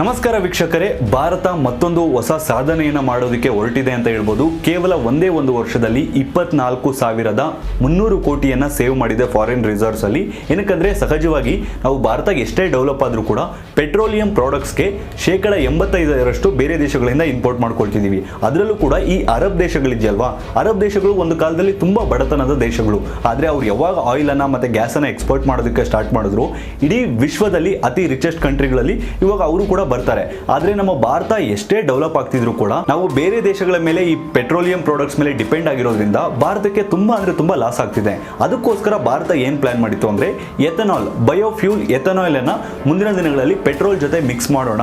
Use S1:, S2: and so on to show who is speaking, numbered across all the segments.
S1: ನಮಸ್ಕಾರ ವೀಕ್ಷಕರೇ, ಭಾರತ ಮತ್ತೊಂದು ಹೊಸ ಸಾಧನೆಯನ್ನು ಮಾಡೋದಕ್ಕೆ ಹೊರಟಿದೆ ಅಂತ ಹೇಳ್ಬೋದು. ಕೇವಲ ಒಂದೇ ಒಂದು ವರ್ಷದಲ್ಲಿ ಇಪ್ಪತ್ನಾಲ್ಕು ಸಾವಿರದ ಮುನ್ನೂರು ಕೋಟಿಯನ್ನು ಸೇವ್ ಮಾಡಿದೆ ಫಾರಿನ್ ರಿಸರ್ವ್ಸ್ ಅಲ್ಲಿ. ಏನಕ್ಕಂದ್ರೆ, ಸಹಜವಾಗಿ ನಾವು ಭಾರತ ಎಷ್ಟೇ ಡೆವಲಪ್ ಆದರೂ ಕೂಡ ಪೆಟ್ರೋಲಿಯಂ ಪ್ರಾಡಕ್ಟ್ಸ್ಗೆ ಶೇಕಡ ಎಂಬತ್ತೈದರಷ್ಟು ಬೇರೆ ದೇಶಗಳಿಂದ ಇಂಪೋರ್ಟ್ ಮಾಡ್ಕೊಳ್ತಿದ್ದೀವಿ. ಅದರಲ್ಲೂ ಕೂಡ ಈ ಅರಬ್ ದೇಶಗಳಿದೆಯಲ್ವಾ ಅರಬ್ ದೇಶಗಳು ಒಂದು ಕಾಲದಲ್ಲಿ ತುಂಬ ಬಡತನದ ದೇಶಗಳು. ಆದರೆ ಅವ್ರು ಯಾವಾಗ ಆಯಿಲನ್ನು ಮತ್ತು ಗ್ಯಾಸನ್ನು ಎಕ್ಸ್ಪೋರ್ಟ್ ಮಾಡೋದಕ್ಕೆ ಸ್ಟಾರ್ಟ್ ಮಾಡಿದ್ರು, ಇಡೀ ವಿಶ್ವದಲ್ಲಿ ಅತಿ ರಿಚೆಸ್ಟ್ ಕಂಟ್ರಿಗಳಲ್ಲಿ ಇವಾಗ ಅವರು ಕೂಡ ಬರ್ತಾರೆ. ಆದ್ರೆ ನಮ್ಮ ಭಾರತ ಎಷ್ಟೇ ಡೆವಲಪ್ ಆಗ್ತಿದ್ರು ಕೂಡ ನಾವು ಬೇರೆ ದೇಶಗಳ ಮೇಲೆ ಈ ಪೆಟ್ರೋಲಿಯಂ ಪ್ರಾಡಕ್ಟ್ಸ್ ಮೇಲೆ ಡಿಪೆಂಡ್ ಆಗಿರೋದ್ರಿಂದ ಭಾರತಕ್ಕೆ ತುಂಬಾ ಅಂದ್ರೆ ತುಂಬಾ ಲಾಸ್ ಆಗ್ತಿದೆ. ಅದಕ್ಕೋಸ್ಕರ ಭಾರತ ಏನ್ ಪ್ಲಾನ್ ಮಾಡಿತ್ತು ಅಂದ್ರೆ ಎಥನಾಲ್ ಬಯೋಫ್ಯೂಲ್ ಎಥನಾಲ್ ಅನ್ನ ಮುಂದಿನ ದಿನಗಳಲ್ಲಿ ಪೆಟ್ರೋಲ್ ಜೊತೆ ಮಿಕ್ಸ್ ಮಾಡೋಣ.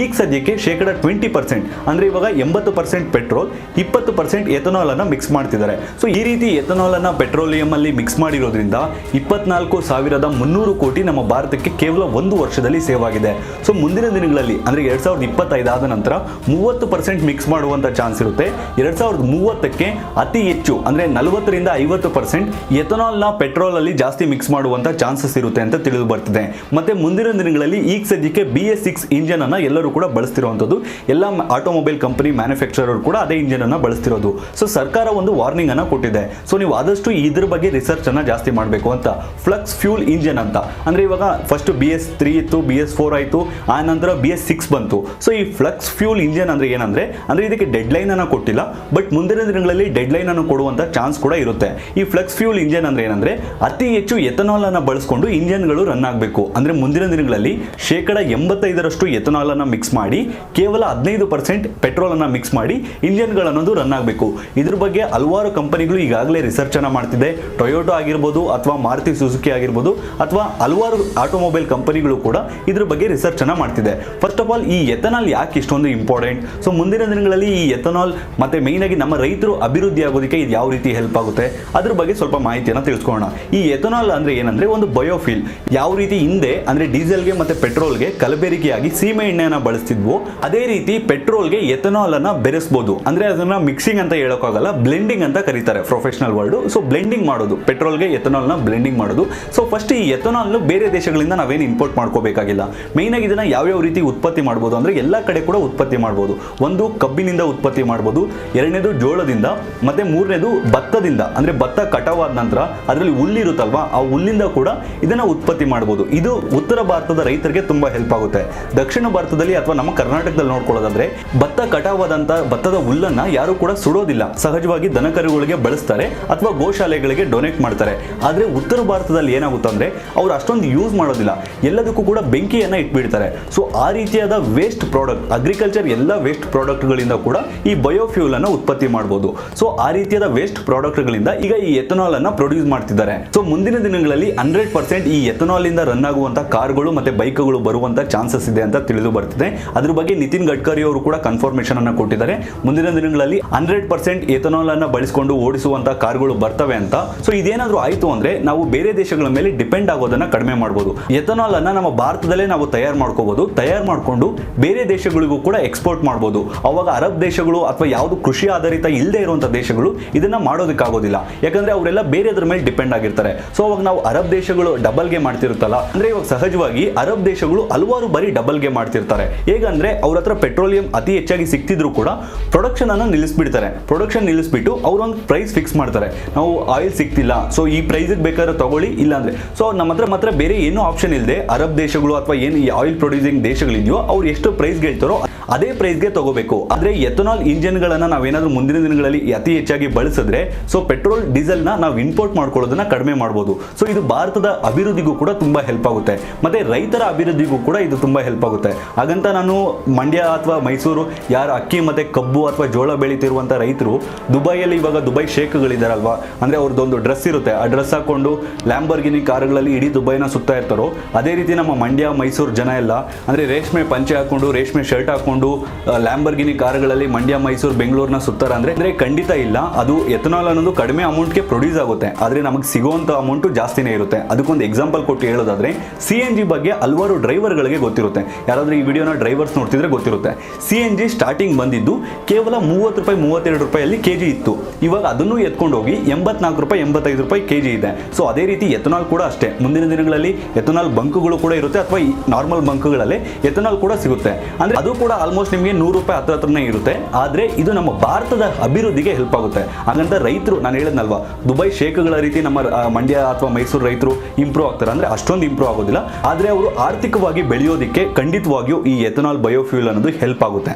S1: ಈಗ ಸದ್ಯಕ್ಕೆ ಶೇಕಡ ಟ್ವೆಂಟಿ ಪರ್ಸೆಂಟ್ ಅಂದ್ರೆ ಇವಾಗ ಎಂಬತ್ತು ಪರ್ಸೆಂಟ್ ಪೆಟ್ರೋಲ್ ಇಪ್ಪತ್ತು ಪರ್ಸೆಂಟ್ ಎಥನಾಲ್ ಅನ್ನ ಮಿಕ್ಸ್ ಮಾಡ್ತಿದ್ದಾರೆ. ಸೊ ಈ ರೀತಿ ಎಥನಾಲ್ ಅನ್ನ ಪೆಟ್ರೋಲಿಯಂ ಅಲ್ಲಿ ಮಿಕ್ಸ್ ಮಾಡಿರೋದ್ರಿಂದ ಇಪ್ಪತ್ನಾಲ್ಕು ಸಾವಿರದ ಮುನ್ನೂರು ಕೋಟಿ ನಮ್ಮ ಭಾರತಕ್ಕೆ ಕೇವಲ ಒಂದು ವರ್ಷದಲ್ಲಿ ಸೇವ್ ಆಗಿದೆ. ಸೊ ಮುಂದಿನ ದಿನಗಳಲ್ಲಿ ಅಂದ್ರೆ ಎರಡು ಸಾವಿರದ ಇಪ್ಪತ್ತೈದಾದ ನಂತರ ಮೂವತ್ತು ಪರ್ಸೆಂಟ್ ಮಿಕ್ಸ್ ಮಾಡುವಂತ ಚಾನ್ಸ್ ಇರುತ್ತೆ. ಎರಡ್ ಸಾವಿರದ ಮೂವತ್ತಕ್ಕೆ ಅತಿ ಹೆಚ್ಚು, ಅಂದ್ರೆ ನಲವತ್ತರಿಂದ ಐವತ್ತು ಪರ್ಸೆಂಟ್ ಎಥನಾಲ್ನ ಪೆಟ್ರೋಲಲ್ಲಿ ಜಾಸ್ತಿ ಮಿಕ್ಸ್ ಮಾಡುವಂತ ಚಾನ್ಸಸ್ ಇರುತ್ತೆ ಅಂತ ತಿಳಿದು ಬರ್ತಿದೆ. ಮತ್ತೆ ಮುಂದಿನ ದಿನಗಳಲ್ಲಿ ಈಗ ಸದ್ಯಕ್ಕೆ ಬಿ ಎಸ್ ಸಿಕ್ಸ್ ಇಂಜನನ್ನು ಎಲ್ಲರೂ ಕೂಡ ಬಳಸ್ತಿರುವಂಥದ್ದು. ಎಲ್ಲ ಆಟೋಮೊಬೈಲ್ ಕಂಪನಿ ಮ್ಯಾನುಫ್ಯಾಕ್ಚರರ್ ಕೂಡ ಅದೇ ಇಂಜಿನ್ ಅನ್ನ ಬಳಸ್ತಿರೋದು. ಸೊ ಸರ್ಕಾರ ಒಂದು ವಾರ್ನಿಂಗ್ ಅನ್ನ ಕೊಟ್ಟಿದೆ. ಸೊ ನೀವು ಆದಷ್ಟು ಇದ್ರ ಬಗ್ಗೆ ರಿಸರ್ಚ್ ಅನ್ನ ಜಾಸ್ತಿ ಮಾಡಬೇಕು ಅಂತ. ಫ್ಲಕ್ಸ್ ಫ್ಯೂಲ್ ಇಂಜನ್ ಅಂತ. ಅಂದ್ರೆ ಇವಾಗ ಫಸ್ಟ್ ಬಿ ಎಸ್ ತ್ರೀ ಇತ್ತು ಬಿ ಎಸ್ ಫೋರ್ ಆಯಿತು ಆ ನಂತರ ಎಸ್ ಸಿಕ್ಸ್ ಬಂತು. ಸೊ ಈ ಫ್ಲಕ್ಸ್ ಫ್ಯೂಲ್ ಇಂಜಿನ್ ಅಂದ್ರೆ ಏನಂದ್ರೆ, ಅಂದ್ರೆ ಇದಕ್ಕೆ ಡೆಡ್ ಲೈನ್ ಅನ್ನ ಕೊಟ್ಟಿಲ್ಲ ಬಟ್ ಮುಂದಿನ ದಿನಗಳಲ್ಲಿ ಡೆಡ್ ಲೈನ್ ಅನ್ನು ಕೊಡುವಂತ ಚಾನ್ಸ್ ಕೂಡ ಇರುತ್ತೆ. ಈ ಫ್ಲಕ್ಸ್ ಫ್ಯೂಲ್ ಇಂಜಿನ್ ಅಂದ್ರೆ ಏನಂದ್ರೆ, ಅತಿ ಹೆಚ್ಚು ಎಥನಾಲ್ ಅನ್ನ ಬಳಸ್ಕೊಂಡು ಇಂಜನ್ಗಳು ರನ್ ಆಗಬೇಕು. ಅಂದ್ರೆ ಮುಂದಿನ ದಿನಗಳಲ್ಲಿ ಶೇಕಡ ಎಂಬತ್ತೈದರಷ್ಟು ಎಥನಾಲ್ ಅನ್ನ ಮಿಕ್ಸ್ ಮಾಡಿ, ಕೇವಲ ಹದಿನೈದು ಪರ್ಸೆಂಟ್ ಪೆಟ್ರೋಲ್ ಅನ್ನ ಮಿಕ್ಸ್ ಮಾಡಿ ಇಂಜನ್ಗಳು ಅನ್ನೋದು ರನ್ ಆಗಬೇಕು. ಇದ್ರ ಬಗ್ಗೆ ಹಲವಾರು ಕಂಪನಿಗಳು ಈಗಾಗಲೇ ರಿಸರ್ಚ್ ಅನ್ನ ಮಾಡ್ತಿದೆ. ಟೊಯೋಟೋ ಆಗಿರ್ಬೋದು ಅಥವಾ ಮಾರುತಿ ಸುಜುಕಿ ಆಗಿರ್ಬೋದು, ಅಥವಾ ಹಲವಾರು ಆಟೋಮೊಬೈಲ್ ಕಂಪನಿಗಳು ಕೂಡ ಇದ್ರ ಬಗ್ಗೆ ರಿಸರ್ಚ್ ಅನ್ನ ಮಾಡ್ತಿದೆ. ಫಸ್ಟ್ ಆಫ್ ಆಲ್ ಈ ಎಥನಾಲ್ ಯಾಕೆ ಇಷ್ಟೊಂದು ಇಂಪಾರ್ಟೆಂಟ್ ಸೊ ಮುಂದಿನ ದಿನಗಳಲ್ಲಿ ಈ ಎಥನಾಲ್ ಮತ್ತೆ ಮೇಯ್ನ್ ಆಗಿ ನಮ್ಮ ರೈತರು ಅಭಿವೃದ್ಧಿ ಆಗೋದಕ್ಕೆ ಇದು ಯಾವ ರೀತಿ ಹೆಲ್ಪ್ ಆಗುತ್ತೆ? ಅದ್ರ ಬಗ್ಗೆ ಸ್ವಲ್ಪ ಮಾಹಿತಿಯನ್ನು ತಿಳಿಸ್ಕೊಳ್ಳೋಣ. ಈ ಎಥನಾಲ್ ಅಂದ್ರೆ ಏನಂದ್ರೆ ಒಂದು ಬಯೋಫಿಲ್ ಯಾವ ರೀತಿ ಹಿಂದೆ ಅಂದ್ರೆ ಡೀಸೆಲ್ಗೆ ಮತ್ತೆ ಪೆಟ್ರೋಲ್ಗೆ ಕಲಬೆರಿಕೆಯಾಗಿ ಸೀಮೆ ಎಣ್ಣೆಯನ್ನ ಬಳಸ್ತಿದ್ವು. ಅದೇ ರೀತಿ ಪೆಟ್ರೋಲ್ಗೆ ಎಥನಾಲ್ ಅನ್ನ ಬೆರೆಸ್ಬೋದು. ಅಂದ್ರೆ ಅದನ್ನ ಮಿಕ್ಸಿಂಗ್ ಅಂತ ಹೇಳೋಕ್ಕಾಗಲ್ಲ ಬ್ಲೆಂಡಿಂಗ್ ಅಂತ ಕರೀತಾರೆ ಪ್ರೊಫೆಷನಲ್ ವರ್ಲ್ಡ್ ಸೊ ಬ್ಲೆಂಡಿಂಗ್ ಮಾಡೋದು. ಪೆಟ್ರೋಲ್ಗೆ ಎಥನಾಲ್ನ ಬ್ಲೆಂಡಿಂಗ್ ಮಾಡೋದು. ಸೊ ಫಸ್ಟ್ ಈ ಎಥನಾಲ್ ಬೇರೆ ದೇಶಗಳಿಂದ ನಾವೇನು ಇಂಪೋರ್ಟ್ ಮಾಡ್ಕೋಬೇಕಾಗಿಲ್ಲ. ಮೇಯ್ನ್ ಆಗಿ ಇದನ್ನ ಯಾವ್ಯಾವ ರೀತಿ ಉತ್ಪತ್ತಿ ಮಾಡ್ಬೋದು ಅಂದರೆ ಎಲ್ಲ ಕಡೆ ಕೂಡ ಉತ್ಪತ್ತಿ ಮಾಡ್ಬೋದು. ಒಂದು ಕಬ್ಬಿನಿಂದ ಉತ್ಪತ್ತಿ ಮಾಡ್ಬೋದು, ಎರಡನೇದು ಜೋಳದಿಂದ, ಮತ್ತೆ ಮೂರನೇದು ಭತ್ತದಿಂದ. ಅಂದ್ರೆ ಭತ್ತ ಕಟಾವಾದ ನಂತರ ಅದರಲ್ಲಿ ಹುಲ್ಲಿರುತ್ತಲ್ವಾ, ಆ ಹುಲ್ಲಿಂದ ಕೂಡ ಇದನ್ನ ಉತ್ಪತ್ತಿ ಮಾಡ್ಬೋದು. ಇದು ಉತ್ತರ ಭಾರತದ ರೈತರಿಗೆ ತುಂಬ ಹೆಲ್ಪ್ ಆಗುತ್ತೆ. ದಕ್ಷಿಣ ಭಾರತದಲ್ಲಿ ಅಥವಾ ನಮ್ಮ ಕರ್ನಾಟಕದಲ್ಲಿ ನೋಡ್ಕೊಳ್ಳೋದಾದ್ರೆ, ಭತ್ತ ಕಟಾವಾದಂಥ ಭತ್ತದ ಹುಲ್ಲನ್ನು ಯಾರು ಕೂಡ ಸುಡೋದಿಲ್ಲ. ಸಹಜವಾಗಿ ದನಕರುಗಳಿಗೆ ಬಳಸ್ತಾರೆ, ಅಥವಾ ಗೋಶಾಲೆಗಳಿಗೆ ಡೊನೇಟ್ ಮಾಡ್ತಾರೆ. ಆದರೆ ಉತ್ತರ ಭಾರತದಲ್ಲಿ ಏನಾಗುತ್ತೆ ಅಂದರೆ ಅವರು ಅಷ್ಟೊಂದು ಯೂಸ್ ಮಾಡೋದಿಲ್ಲ. ಎಲ್ಲದಕ್ಕೂ ಕೂಡ ಬೆಂಕಿಯನ್ನು ಇಟ್ಬಿಡ್ತಾರೆ. ಸೊ ಆ ರೀತಿಯಾದ ವೇಸ್ಟ್ ಪ್ರಾಡಕ್ಟ್ ಅಗ್ರಿಕಲ್ಚರ್ ಎಲ್ಲ ವೇಸ್ಟ್ ಪ್ರಾಡಕ್ಟ್ಗಳಿಂದ ಕೂಡ ಈ ಬಯೋಫ್ಯೂಲ್ ಅನ್ನು ಉತ್ಪತ್ತಿ ಮಾಡಬಹುದು ಸೊ ಆ ರೀತಿಯಾದ ವೇಸ್ಟ್ ಪ್ರಾಡಕ್ಟ್ಗಳಿಂದ ಈಗ ಈ ಎಥನಾಲ್ ಅನ್ನ ಪ್ರೊಡ್ಯೂಸ್ ಮಾಡ್ತಿದ್ದಾರೆ. ಸೊ ಮುಂದಿನ ದಿನಗಳಲ್ಲಿ ಹಂಡ್ರೆಡ್ ಪರ್ಸೆಂಟ್ ಈ ಎಥನಾಲ್ ಇಂದ ರನ್ ಆಗುವಂತಹ ಕಾರ್ಗಳು ಮತ್ತೆ ಬೈಕ್ಗಳು ಬರುವಂತಹ ಚಾನ್ಸಸ್ ಇದೆ ಅಂತ ತಿಳಿದು ಬರ್ತಿದೆ. ಅದ್ರ ಬಗ್ಗೆ ನಿತಿನ್ ಗಡ್ಕರಿ ಅವರು ಕೂಡ ಕನ್ಫರ್ಮೇಶನ್ ಅನ್ನ ಕೊಟ್ಟಿದ್ದಾರೆ. ಮುಂದಿನ ದಿನಗಳಲ್ಲಿ ಹಂಡ್ರೆಡ್ ಪರ್ಸೆಂಟ್ ಎಥನಾಲ್ ಅನ್ನ ಬಳಸಿಕೊಂಡು ಓಡಿಸುವಂತ ಕಾರ್ಗಳು ಬರ್ತವೆ ಅಂತ. ಸೊ ಇದೇನಾದ್ರೂ ಆಯ್ತು ಅಂದ್ರೆ ನಾವು ಬೇರೆ ದೇಶಗಳ ಮೇಲೆ ಡಿಪೆಂಡ್ ಆಗೋದನ್ನ ಕಡಿಮೆ ಮಾಡಬಹುದು ಎಥನಾಲ್ ಅನ್ನ ನಮ್ಮ ಭಾರತದಲ್ಲೇ ನಾವು ತಯಾರು ಮಾಡ್ಕೋಬಹುದು ತಯಾರು ಮಾಡಿಕೊಂಡು ಬೇರೆ ದೇಶಗಳಿಗೂ ಕೂಡ ಎಕ್ಸ್ಪೋರ್ಟ್ ಮಾಡಬಹುದು ಅವಾಗ ಅರಬ್ ದೇಶಗಳು ಅಥವಾ ಯಾವುದು ಕೃಷಿ ಆಧಾರಿತ ಇಲ್ಲದೆ ಇರುವಂಥ ದೇಶಗಳು ಇದನ್ನ ಮಾಡೋದಕ್ಕಾಗೋದಿಲ್ಲ. ಯಾಕಂದ್ರೆ ಅವರೆಲ್ಲ ಬೇರೆದ್ರ ಮೇಲೆ ಡಿಪೆಂಡ್ ಆಗಿರ್ತಾರೆ. ಸೊ ಅವಾಗ ನಾವು ಅರಬ್ ದೇಶಗಳು ಡಬಲ್ಗೆ ಮಾಡ್ತಿರುತ್ತಲ್ಲ, ಅಂದ್ರೆ ಇವಾಗ ಸಹಜವಾಗಿ ಅರಬ್ ದೇಶಗಳು ಹಲವಾರು ಬಾರಿ ಡಬಲ್ಗೆ ಮಾಡ್ತಿರ್ತಾರೆ. ಹೇಗಂದರೆ ಅವ್ರ ಹತ್ರ ಪೆಟ್ರೋಲಿಯಂ ಅತಿ ಹೆಚ್ಚಾಗಿ ಸಿಕ್ತಿದ್ರು ಕೂಡ ಪ್ರೊಡಕ್ಷನ್ ಅನ್ನು ನಿಲ್ಲಿಸ್ಬಿಡ್ತಾರೆ. ಪ್ರೊಡಕ್ಷನ್ ನಿಲ್ಲಿಸ್ಬಿಟ್ಟು ಅವರೊಂದು ಪ್ರೈಸ್ ಫಿಕ್ಸ್ ಮಾಡ್ತಾರೆ. ನಾವು ಆಯಿಲ್ ಸಿಗ್ತಿಲ್ಲ ಸೊ ಈ ಪ್ರೈಸಿಗೆ ಬೇಕಾದ್ರೆ ತಗೊಳ್ಳಿ, ಇಲ್ಲಾಂದರೆ. ಸೊ ನಮ್ಮ ಹತ್ರ ಮಾತ್ರ ಬೇರೆ ಏನೂ ಆಪ್ಷನ್ ಇಲ್ಲದೆ ಅರಬ್ ದೇಶಗಳು ಅಥವಾ ಏನು ಈ ಆಯಿಲ್ ಪ್ರೊಡ್ಯೂಸಿಂಗ್ ದೇಶಗಳಿದೆಯೋ ಅವ್ರು ಎಷ್ಟು ಪ್ರೈಸ್ ಹೇಳ್ತಾರೋ ಅದೇ ಪ್ರೈಸ್ಗೆ ತಗೋಬೇಕು. ಆದ್ರೆ ಎಥನಾಲ್ ಇಂಜಿನ್ಗಳನ್ನ ನಾವೇನಾದ್ರೂ ಮುಂದಿನ ದಿನಗಳಲ್ಲಿ ಅತಿ ಹೆಚ್ಚಾಗಿ ಬಳಸಿದ್ರೆ ಸೊ ಪೆಟ್ರೋಲ್ ಡೀಸೆಲ್ನ ನಾವು ಇಂಪೋರ್ಟ್ ಮಾಡ್ಕೊಳ್ಳೋದನ್ನ ಕಡಿಮೆ ಮಾಡಬಹುದು ಸೊ ಇದು ಭಾರತದ ಅಭಿವೃದ್ಧಿಗೂ ಕೂಡ ತುಂಬಾ ಹೆಲ್ಪ್ ಆಗುತ್ತೆ. ಮತ್ತೆ ರೈತರ ಅಭಿವೃದ್ಧಿಗೂ ಕೂಡ ಇದು ತುಂಬಾ ಹೆಲ್ಪ್ ಆಗುತ್ತೆ. ಹಾಗಂತ ನಾನು ಮಂಡ್ಯ ಅಥವಾ ಮೈಸೂರು, ಯಾರು ಅಕ್ಕಿ ಮತ್ತೆ ಕಬ್ಬು ಅಥವಾ ಜೋಳ ಬೆಳೀತಿರುವಂತ ರೈತರು, ದುಬೈಯಲ್ಲಿ ಇವಾಗ ದುಬೈ ಶೇಖ್ಗಳಿದಾರಲ್ವಾ? ಅಂದ್ರೆ ಅವ್ರದ್ದೊಂದು ಡ್ರೆಸ್ ಇರುತ್ತೆ. ಆ ಡ್ರೆಸ್ ಹಾಕೊಂಡು ಲ್ಯಾಂಬರ್ಗಿನಿ ಕಾರುಗಳಲ್ಲಿ ಇಡೀ ದುಬೈನ ಸುತ್ತಾ ಇರ್ತಾರೋ, ಅದೇ ರೀತಿ ನಮ್ಮ ಮಂಡ್ಯ, ಮೈಸೂರು ಜನ ಎಲ್ಲ, ಅಂದ್ರೆ ರೇಷ್ಮೆ ಪಂಚೆ ಹಾಕೊಂಡು, ರೇಷ್ಮೆ ಶರ್ಟ್ ಹಾಕೊಂಡು ತಗೊಂಡು ಲ್ಯಾಂಬರ್ಗಿನಿ ಕಾರುಗಳಲ್ಲಿ ಮಂಡ್ಯ, ಮೈಸೂರು ಬೆಂಗಳೂರಿನ ಸುತ್ತಾರ ಅಂದ್ರೆ ಅಂದ್ರೆ ಖಂಡಿತ ಇಲ್ಲ. ಅದು ಎಥನಾಲ್ ಅನ್ನೋದು ಕಡಿಮೆ ಅಮೌಂಟ್ಗೆ ಪ್ರೊಡ್ಯೂಸ್ ಆಗುತ್ತೆ. ಆದರೆ ನಮಗೆ ಸಿಗುವಂಥ ಅಮೌಂಟು ಜಾಸ್ತಿನೇ ಇರುತ್ತೆ. ಅದಕ್ಕೊಂದು ಎಕ್ಸಾಂಪಲ್ ಕೊಟ್ಟು ಹೇಳೋದಾದ್ರೆ ಸಿ ಎನ್ ಜಿ ಬಗ್ಗೆ ಹಲವಾರು ಡ್ರೈವರ್ಗಳಿಗೆ ಗೊತ್ತಿರುತ್ತೆ. ಯಾರಾದರೂ ಈ ವಿಡಿಯೋನ ಡ್ರೈವರ್ಸ್ ನೋಡ್ತಿದ್ರೆ ಗೊತ್ತಿರುತ್ತೆ. ಸಿ ಎನ್ ಜಿ ಸ್ಟಾರ್ಟಿಂಗ್ ಬಂದಿದ್ದು ಕೇವಲ ಮೂವತ್ತು ರೂಪಾಯಿ, ಮೂವತ್ತೆರಡು ರೂಪಾಯಲ್ಲಿ ಕೆ ಜಿ ಇತ್ತು. ಇವಾಗ ಅದನ್ನು ಎತ್ಕೊಂಡು ಹೋಗಿ ಎಂಬತ್ನಾಲ್ಕು ರೂಪಾಯಿ, ಎಂಬತ್ತೈದು ರೂಪಾಯಿ ಕೆ ಜಿ ಇದೆ. ಸೊ ಅದೇ ರೀತಿ ಎಥನಾಲ್ ಕೂಡ ಅಷ್ಟೇ. ಮುಂದಿನ ದಿನಗಳಲ್ಲಿ ಎಥನಾಲ್ ಬಂಕ್ಗಳು ಕೂಡ ಇರುತ್ತೆ, ಅಥವಾ ನಾರ್ಮಲ್ ಬಂಕ್ಗಳಲ್ಲಿ ಎಥನಾಲ್ ಕೂಡ ಸಿಗುತ್ತೆ. ಅಂದ್ರೆ ಅದು ಕೂಡ ಆಲ್ಮೋಸ್ಟ್ ನಿಮಗೆ ನೂರು ರೂಪಾಯಿ ಹತ್ರ ಹತ್ರನೇ ಇರುತ್ತೆ. ಆದರೆ ಇದು ನಮ್ಮ ಭಾರತದ ಅಭಿವೃದ್ಧಿಗೆ ಹೆಲ್ಪ್ ಆಗುತ್ತೆ. ಹಾಗಂತ ರೈತರು, ನಾನು ಹೇಳಿದ್ನಲ್ವಾ, ದುಬೈ ಶೇಖಗಳ ರೀತಿ ನಮ್ಮ ಮಂಡ್ಯ ಅಥವಾ ಮೈಸೂರು ರೈತರು ಇಂಪ್ರೂವ್ ಆಗ್ತಾರೆ. ಅಂದ್ರೆ ಅಷ್ಟೊಂದು ಇಂಪ್ರೂವ್ ಆಗೋದಿಲ್ಲ. ಆದರೆ ಅವರು ಆರ್ಥಿಕವಾಗಿ ಬೆಳೆಯೋದಕ್ಕೆ ಖಂಡಿತವಾಗಿಯೂ ಈ ಎಥನಾಲ್ ಬಯೋಫ್ಯೂಲ್ ಅನ್ನೋದು ಹೆಲ್ಪ್ ಆಗುತ್ತೆ.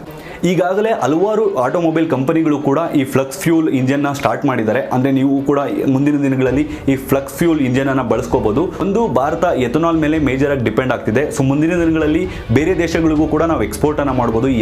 S1: ಈಗಾಗಲೇ ಹಲವಾರು ಆಟೋಮೊಬೈಲ್ ಕಂಪನಿಗಳು ಕೂಡ ಈ ಫ್ಲಕ್ಸ್ ಫ್ಯೂಲ್ ಇಂಜನ್ನ ಸ್ಟಾರ್ಟ್ ಮಾಡಿದ್ದಾರೆ. ಅಂದ್ರೆ ನೀವು ಕೂಡ ಮುಂದಿನ ದಿನಗಳಲ್ಲಿ ಈ ಫ್ಲಕ್ಸ್ ಫ್ಯೂಲ್ ಇಂಜಿನ್ ಅನ್ನು ಬಳಸ್ಕೋಬಹುದು ಒಂದು ಭಾರತ ಎಥನಾಲ್ ಮೇಲೆ ಮೇಜರ್ ಆಗಿ ಡಿಪೆಂಡ್ ಆಗ್ತಿದೆ. ಸೊ ಮುಂದಿನ ದಿನಗಳಲ್ಲಿ ಬೇರೆ ದೇಶಗಳಿಗೂ ಕೂಡ ನಾವು ಎಕ್ಸ್ಪೋರ್ಟ್ ಅನ್ನ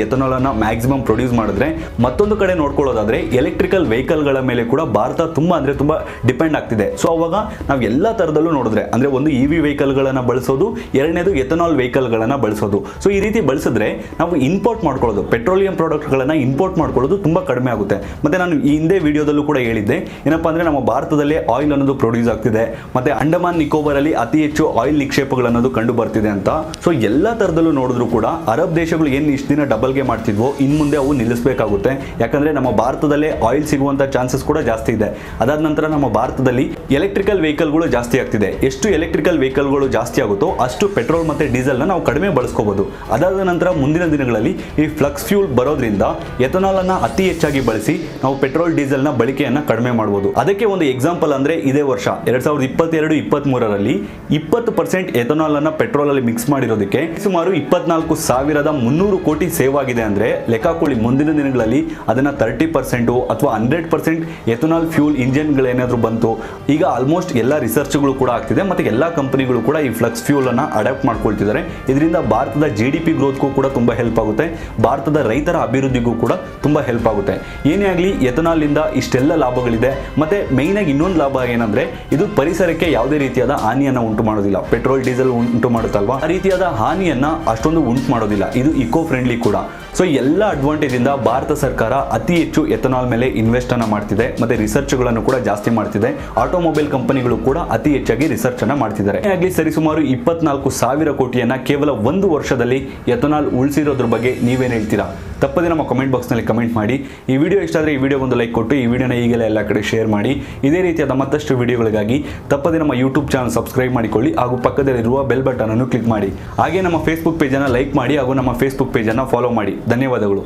S1: ಎಥನಾಲ್ ಅನ್ನ ಮ್ಯಾಕ್ಸಿಮಮ್ ಪ್ರೊಡ್ಯೂಸ್ ಮಾಡಿದ್ರೆ. ಮತ್ತೊಂದು ಕಡೆ ನೋಡ್ಕೊಳ್ಳೋದಾದ್ರೆ ಎಲೆಕ್ಟ್ರಿಕಲ್ ವೆಹಿಕಲ್ಗಳ ಮೇಲೆ ಕೂಡ ಭಾರತ ತುಂಬಾ ಅಂದ್ರೆ ತುಂಬಾ ಡಿಪೆಂಡ್ ಆಗ್ತಿದೆ. ಸೊ ಅವಾಗ ನಾವು ಎಲ್ಲ ತರದಲ್ಲೂ ನೋಡಿದ್ರೆ, ಅಂದ್ರೆ ಒಂದು ಇ ವಿ ವೆಹಿಕಲ್ಗಳನ್ನ ಬಳಸೋದು, ಎರಡನೇದು ಎಥನಾಲ್ ವೆಹಿಕಲ್ಗಳನ್ನ ಬಳಸೋದು. ಸೊ ಈ ರೀತಿ ಬಳಸಿದ್ರೆ ನಾವು ಇಂಪೋರ್ಟ್ ಮಾಡ್ಕೊಳ್ಳೋದು ಪೆಟ್ರೋಲಿಯಂ ಪ್ರಾಡಕ್ಟ್ಗಳನ್ನ ಇಂಪೋರ್ಟ್ ಮಾಡ್ಕೊಳ್ಳೋದು ತುಂಬಾ ಕಡಿಮೆ ಆಗುತ್ತೆ. ಮತ್ತೆ ನಾನು ಈ ಹಿಂದೆ ವಿಡಿಯೋದಲ್ಲೂ ಕೂಡ ಹೇಳಿದ್ದೆ, ಏನಪ್ಪಾ ಅಂದ್ರೆ ನಮ್ಮ ಭಾರತದಲ್ಲಿ ಆಯಿಲ್ ಅನ್ನೋದು ಪ್ರೊಡ್ಯೂಸ್ ಆಗ್ತಿದೆ, ಮತ್ತೆ ಅಂಡಮಾನ್ ನಿಕೋಬರ್ ಅಲ್ಲಿ ಅತಿ ಹೆಚ್ಚು ಆಯಿಲ್ ನಿಕ್ಷೇಪಗಳನ್ನೋದು ಕಂಡು ಬರ್ತಿದೆ ಅಂತ. ಸೊ ಎಲ್ಲ ತರದಲ್ಲೂ ನೋಡಿದ್ರು ಕೂಡ, ಅರಬ್ ದೇಶಗಳು ಏನು ಇಷ್ಟು ದಿನ ಡಬಲ್ಗೆ ಮಾಡ್ತಿದ್ವೋ ಇನ್ನು ಮುಂದೆ ಅವು ನಿಲ್ಲಿಸಬೇಕಾಗುತ್ತೆ. ಯಾಕಂದ್ರೆ ನಮ್ಮ ಭಾರತದಲ್ಲೇ ಆಯಿಲ್ ಸಿಗುವಂತ ಚಾನ್ಸಸ್ ಕೂಡ ಜಾಸ್ತಿ ಇದೆ. ಅದಾದ ನಂತರ ನಮ್ಮ ಭಾರತದಲ್ಲಿ ಎಲೆಕ್ಟ್ರಿಕಲ್ ವೆಹಿಕಲ್ಗಳು ಜಾಸ್ತಿ ಆಗ್ತಿದೆ. ಎಷ್ಟು ಎಲೆಕ್ಟ್ರಿಕಲ್ ವೆಹಿಕಲ್ಗಳು ಜಾಸ್ತಿ ಆಗುತ್ತೋ ಅಷ್ಟು ಪೆಟ್ರೋಲ್ ಮತ್ತೆ ಡೀಸೆಲ್ನ ನಾವು ಕಡಿಮೆ ಬಳಸ್ಕೋಬೋದು. ಅದಾದ ನಂತರ ಮುಂದಿನ ದಿನಗಳಲ್ಲಿ ಈ ಫ್ಲಕ್ಸ್ ಫ್ಯೂಲ್ ಬರೋದ್ರಿಂದ ಎಥನಾಲ್ ಅನ್ನ ಅತಿ ಹೆಚ್ಚಾಗಿ ಬಳಸಿ ನಾವು ಪೆಟ್ರೋಲ್ ಡೀಸೆಲ್ನ ಬಳಕೆಯನ್ನು ಕಡಿಮೆ ಮಾಡಬಹುದು ಅದಕ್ಕೆ ಒಂದು ಎಕ್ಸಾಂಪಲ್ ಅಂದ್ರೆ ಇದೇ ವರ್ಷ, ಎರಡು ಸಾವಿರದ ಇಪ್ಪತ್ತೆರಡು ಇಪ್ಪತ್ತ್ಮೂರರಲ್ಲಿ ಇಪ್ಪತ್ತು ಪರ್ಸೆಂಟ್ ಎಥನಾಲ್ ಅನ್ನ ಪೆಟ್ರೋಲ್ ಅಲ್ಲಿ ಮಿಕ್ಸ್ ಮಾಡಿರೋದಕ್ಕೆ ಸುಮಾರು ಇಪ್ಪತ್ನಾಲ್ಕು ಸಾವಿರದ ಮುನ್ನೂರು ಕೋಟಿ ಸೇವ್ ಆಗಿದೆ ಅಂದ್ರೆ ಲೆಕ್ಕಾಕೊಳ್ಳಿ ಮುಂದಿನ ದಿನಗಳಲ್ಲಿ ಅದನ್ನ ತರ್ಟಿ ಪರ್ಸೆಂಟು ಅಥವಾ ಹಂಡ್ರೆಡ್ ಪರ್ಸೆಂಟ್ ಎಥನಾಲ್ ಫ್ಯೂಲ್ ಇಂಜಿನ್ಗಳೇನಾದರೂ ಬಂತು, ಈಗ ಆಲ್ಮೋಸ್ಟ್ ಎಲ್ಲ ರಿಸರ್ಚ್ಗಳು ಕೂಡ ಆಗ್ತಿದೆ ಮತ್ತೆ ಎಲ್ಲ ಕಂಪನಿಗಳು ಕೂಡ ಈ ಫ್ಲಕ್ಸ್ ಫ್ಯೂಲ್ ಅನ್ನ ಅಡಾಪ್ಟ್ ಮಾಡ್ಕೊಳ್ತಿದ್ದಾರೆ. ಇದರಿಂದ ಭಾರತದ ಜಿ ಡಿ ಪಿ ಗ್ರೋತ್ಗೂ ಕೂಡ ತುಂಬಾ ಹೆಲ್ಪ್ ಆಗುತ್ತೆ. ಭಾರತದ ರೈತರ ಅಭಿವೃದ್ಧಿಗೂ ಕೂಡ ತುಂಬಾ ಹೆಲ್ಪ್ ಆಗುತ್ತೆ. ಏನೇ ಆಗಲಿ, ಎಥನಾಲ್ ಇಂದ ಇಷ್ಟೆಲ್ಲ ಲಾಭಗಳಿದೆ. ಮತ್ತೆ ಮೈನ್ ಆಗಿ ಇನ್ನೊಂದು ಲಾಭ ಏನಂದ್ರೆ, ಇದು ಪರಿಸರಕ್ಕೆ ಯಾವುದೇ ರೀತಿಯಾದ ಹಾನಿಯನ್ನ ಉಂಟು ಮಾಡೋದಿಲ್ಲ. ಪೆಟ್ರೋಲ್ ಡೀಸೆಲ್ ಉಂಟು ಮಾಡುತ್ತಲ್ವಾ? ಆ ರೀತಿಯಾದ ಹಾನಿಯನ್ನ ಅಷ್ಟೊಂದು ಉಂಟು ಮಾಡೋದಿಲ್ಲ. ಇದು ಇಕೋ ಫ್ರೆಂಡ್ಲಿ ಕೂಡ. ಸೊ ಎಲ್ಲ ಅಡ್ವಾಂಟೇಜ್ ಇಂದ ಭಾರತ ಸರ್ಕಾರ ಅತಿ ಹೆಚ್ಚು ಎಥನಾಲ್ ಮೇಲೆ ಇನ್ವೆಸ್ಟ್ ಅನ್ನ ಮಾಡ್ತಿದೆ. ಮತ್ತೆ ರಿಸರ್ಚ್ಗಳನ್ನು ಕೂಡ ಜಾಸ್ತಿ ಮಾಡ್ತಿದೆ. ಆಟೋಮೊಬೈಲ್ ಕಂಪನಿಗಳು ಕೂಡ ಅತಿ ಹೆಚ್ಚಾಗಿ ರಿಸರ್ಚ್ ಅನ್ನ ಮಾಡ್ತಿದ್ದಾರೆ. ಆಗಲಿ ಸರಿಸುಮಾರು ಇಪ್ಪತ್ನಾಲ್ಕು ಸಾವಿರ ಕೋಟಿಯನ್ನ ಕೇವಲ ಒಂದು ವರ್ಷದಲ್ಲಿ ಎಥನಾಲ್ ಉಳಿಸಿರೋದ್ರ ಬಗ್ಗೆ ನೀವೇನು ಹೇಳ್ತೀರಾ? ತಪ್ಪದೆ ನಮ್ಮ ಕಮೆಂಟ್ ಬಾಕ್ಸ್ನಲ್ಲಿ ಕಮೆಂಟ್ ಮಾಡಿ. ಈ ವಿಡಿಯೋ ಇಷ್ಟ ಆದರೆ ಈ ವಿಡಿಯೋ ಒಂದು ಲೈಕ್ ಕೊಟ್ಟು, ಈ ವಿಡಿಯೋನ ಈಗಲೇ ಎಲ್ಲ ಕಡೆ ಶೇರ್ ಮಾಡಿ. ಇದೇ ರೀತಿಯಾದ ಮತ್ತಷ್ಟು ವಿಡಿಯೋಗಳಿಗಾಗಿ ತಪ್ಪದೆ ನಮ್ಮ ಯೂಟ್ಯೂಬ್ ಚಾನಲ್ ಸಬ್ಸ್ಕ್ರೈಬ್ ಮಾಡಿಕೊಳ್ಳಿ ಹಾಗೂ ಪಕ್ಕದಲ್ಲಿರುವ ಬೆಲ್ ಬಟನ್ ಅನ್ನು ಕ್ಲಿಕ್ ಮಾಡಿ. ಹಾಗೆ ನಮ್ಮ ಫೇಸ್ಬುಕ್ ಪೇಜನ್ನು ಲೈಕ್ ಮಾಡಿ ಹಾಗೂ ನಮ್ಮ ಫೇಸ್ಬುಕ್ ಪೇಜನ್ನು ಫಾಲೋ ಮಾಡಿ. ಧನ್ಯವಾದಗಳು.